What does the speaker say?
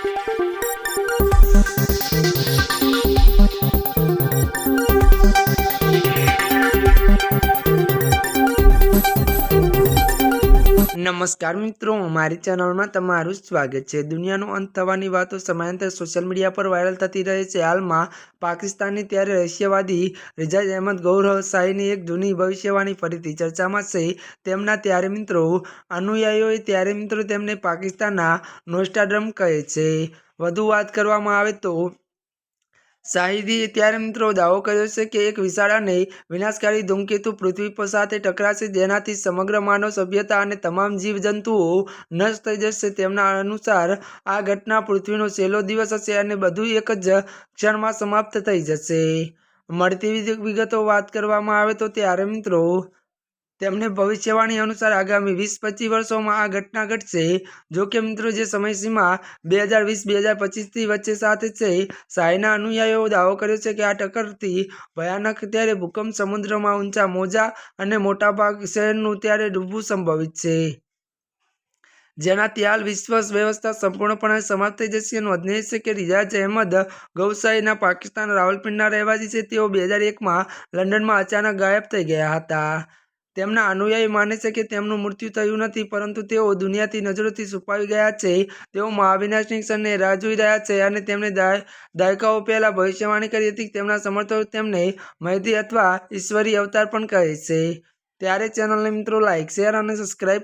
Thank you. નમસ્કાર મિત્રો, મારી ચેનલમાં તમારું સ્વાગત છે. દુનિયાનો અંત થવાની વાતો સમયાંતર સોશિયલ મીડિયા પર વાયરલ થતી રહે છે. હાલમાં પાકિસ્તાનની ત્યારે રહસ્યવાદી રિજાજ અહેમદ ગૌરવ શાહીની એક જૂની ભવિષ્યવાણી ફરીથી ચર્ચામાં છે. તેમના ત્યારે મિત્રો અનુયાયીઓએ ત્યારે મિત્રો તેમને પાકિસ્તાનના નોસ્ટાડ્રમ કહે છે. વધુ વાત કરવામાં આવે તો શાહિદીએ ત્યારે મિત્રો દાવો કર્યો છે કે એક વિશાળ અને વિનાશકારી ધૂમકેતુ પૃથ્વી પર સાથે ટકરાશે. જેનાથી સમગ્ર માનવ સભ્યતા અને તમામ જીવજંતુઓ નષ્ટ થઈ જશે. તેમના અનુસાર આ ઘટના પૃથ્વીનો છેલ્લો દિવસ હશે અને બધું એક જ ક્ષણમાં સમાપ્ત થઈ જશે. મળતી વિગ- વિગતો વાત કરવામાં આવે તો ત્યારે મિત્રો તેમણે ભવિષ્યવાણી અનુસાર આગામી વીસ પચીસ વર્ષોમાં આ ઘટના ઘટશે. જો કે મિત્રો, જે સમયસીમા બે હજાર વીસ બે હજાર પચીસથી વચ્ચે સાથે છે શાહીના અનુયાયીઓ દાવો કર્યો છે કે આ ટક્કરથી ભયાનક ત્યારે ભૂકંપ સમુદ્રમાં ઊંચા મોજા અને મોટાભાગ શહેરનું ત્યારે ડૂબવું સંભવિત છે. જેનાથી હાલ વિશ્વ વ્યવસ્થા સંપૂર્ણપણે સમાપ્ત થઈ જશે નોંધનીય છે કે રિયાઝ અહેમદ ગૌસાઈના પાકિસ્તાન રાવલપિંડના રહેવાસી છે. તેઓ બે હજાર એકમાં લંડનમાં અચાનક ગાયબ થઈ ગયા હતા. તેમના અનુયાયી માને છે કે તેમનું મૃત્યુ થયું નથી, પરંતુ તેઓ દુનિયાથી નજરોથી છુપાવી ગયા છે. તેઓ મહાવિનાશની ક્ષણને રાહ જોઈ રહ્યા છે અને તેમણે દાય- દાયકાઓ પહેલાં ભવિષ્યવાણી કરી હતી, તેમના સમર્થકો તેમને મહેદી અથવા ઈશ્વરી અવતાર પણ કહે છે. ત્યારે ચેનલને મિત્રો લાઇક શેર અને સબસ્ક્રાઇબ